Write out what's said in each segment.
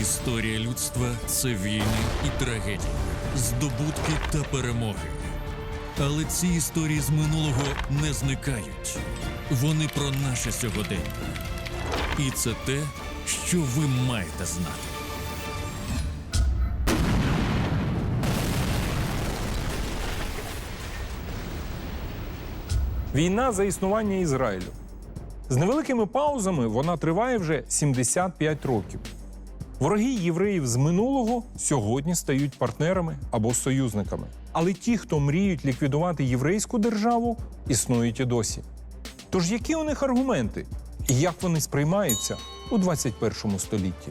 Історія людства це війни і трагедії, здобутки та перемоги. Але ці історії з минулого не зникають. Вони про наше сьогодення. І це те, що ви маєте знати. Війна за існування Ізраїлю. З невеликими паузами вона триває вже 75 років. Вороги євреїв з минулого сьогодні стають партнерами або союзниками. Але ті, хто мріють ліквідувати єврейську державу, існують і досі. Тож які у них аргументи і як вони сприймаються у 21 столітті?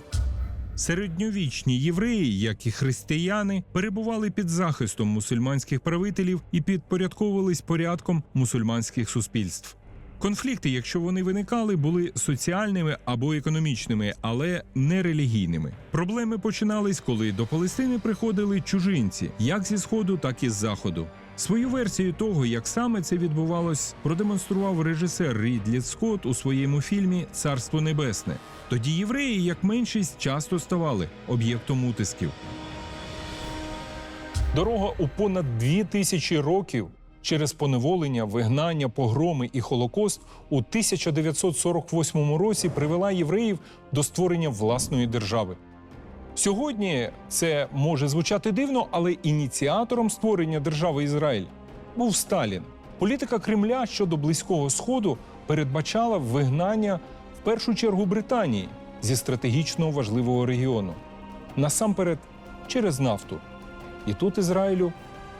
Середньовічні євреї, як і християни, перебували під захистом мусульманських правителів і підпорядковувались порядком мусульманських суспільств. Конфлікти, якщо вони виникали, були соціальними або економічними, але не релігійними. Проблеми починались, коли до Палестини приходили чужинці, як зі сходу, так і з заходу. Свою версію того, як саме це відбувалось, продемонстрував режисер Рідлі Скотт у своєму фільмі Царство Небесне. Тоді євреї, як меншість, часто ставали об'єктом утисків. Дорога у понад дві тисячі років через поневолення, вигнання, погроми і Холокост у 1948 році привела євреїв до створення власної держави. Сьогодні це може звучати дивно, але ініціатором створення держави Ізраїль був Сталін. Політика Кремля щодо близького сходу передбачала вигнання в першу чергу Британії зі стратегічно важливого регіону, насамперед через нафту. І тут Ізраїлю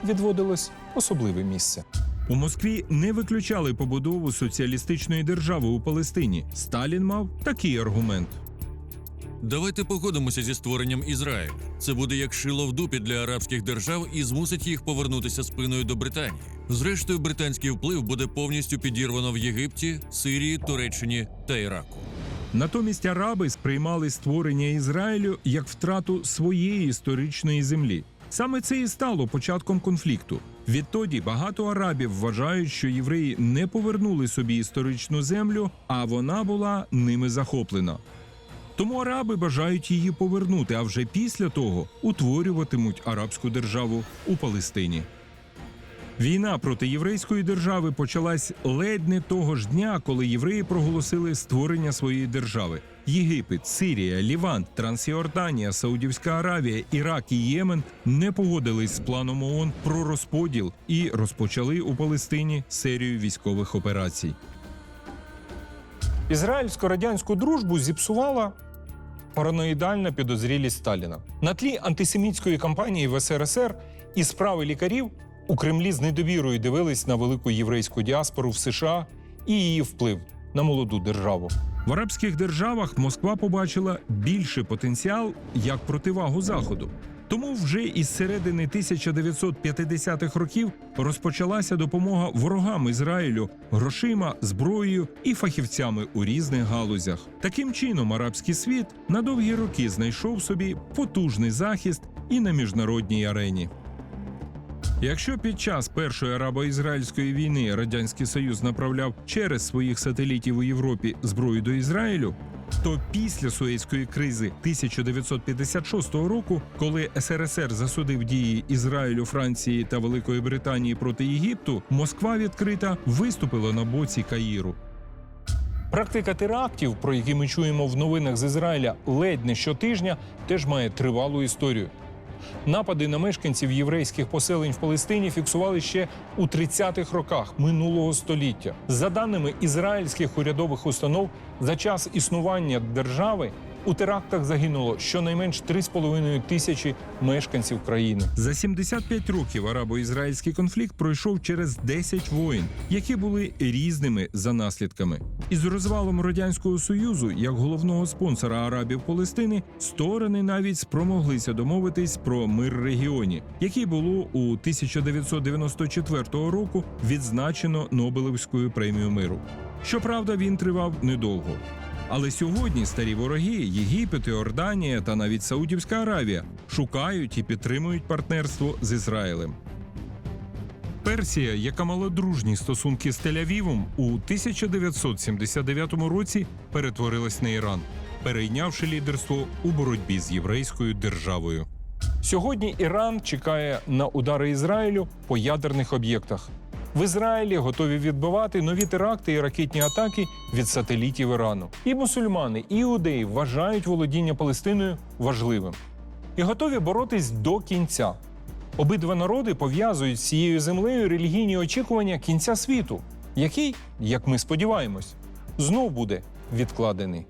відводилось особливе місце. У Москві не виключали побудову соціалістичної держави у Палестині. Сталін мав такий аргумент. Давайте погодимося зі створенням Ізраїлю. Це буде як шило в дупі для арабських держав і змусить їх повернутися спиною до Британії. Зрештою, британський вплив буде повністю підірвано в Єгипті, Сирії, Туреччині та Іраку. Натомість араби сприймали створення Ізраїлю як втрату своєї історичної землі. Саме це і стало початком конфлікту. Відтоді багато арабів вважають, що євреї не повернули собі історичну землю, а вона була ними захоплена. Тому араби бажають її повернути, а вже після того утворюватимуть арабську державу у Палестині. Війна проти єврейської держави почалась ледь не того ж дня, коли євреї проголосили створення своєї держави. Єгипет, Сирія, Лівант, Трансіорданія, Саудівська Аравія, Ірак і Ємен не погодились з планом ООН про розподіл і розпочали у Палестині серію військових операцій. Ізраїльсько-радянську дружбу зіпсувала параноїдальна підозрілість Сталіна. На тлі антисемітської кампанії в СРСР і справи лікарів у Кремлі з недовірою дивились на велику єврейську діаспору в США і її вплив на молоду державу. В арабських державах Москва побачила більший потенціал як противагу Заходу. Тому вже із середини 1950-х років розпочалася допомога ворогам Ізраїлю грошима, зброєю і фахівцями у різних галузях. Таким чином, арабський світ на довгі роки знайшов собі потужний захист і на міжнародній арені. Якщо під час першої арабо-ізраїльської війни радянський союз направляв через своїх сателітів у Європі зброю до Ізраїлю, то після Суецької кризи 1956 року, коли СРСР засудив дії Ізраїлю, Франції та Великої Британії проти Єгипту, Москва відкрита виступила на боці Каїру. Практика терактів, про які ми чуємо в новинах з Ізраїля ледь не щотижня, теж має тривалу історію. Напади на мешканців єврейських поселень в Палестині фіксували ще у 30-х роках минулого століття. За даними ізраїльських урядових установ, за час існування держави у терактах загинуло щонайменш 3,5 тисячі мешканців країни. За 75 років арабо-ізраїльський конфлікт пройшов через 10 воїн, які були різними за наслідками. Із розвалом радянського союзу, як головного спонсора арабів Палестини, сторони навіть спромоглися домовитись про мир регіоні, який було у 1994 року відзначено Нобелевською премією миру. Щоправда, він тривав недовго. Але сьогодні старі вороги Єгипет, Іорданія та навіть Саудівська Аравія шукають і підтримують партнерство з Ізраїлем. Персія, яка мала дружні стосунки з Тель-Авівом, у 1979 році перетворилась на Іран. перейнявши лідерство у боротьбі з єврейською державою. Сьогодні Іран чекає на удари Ізраїлю по ядерних об'єктах. В Ізраїлі готові відбивати нові теракти і ракетні атаки від сателітів Ірану. І мусульмани, і іудеї вважають володіння Палестиною важливим і готові боротись до кінця. Обидва народи пов'язують з цією землею релігійні очікування кінця світу, який, як ми сподіваємось, знов буде відкладений.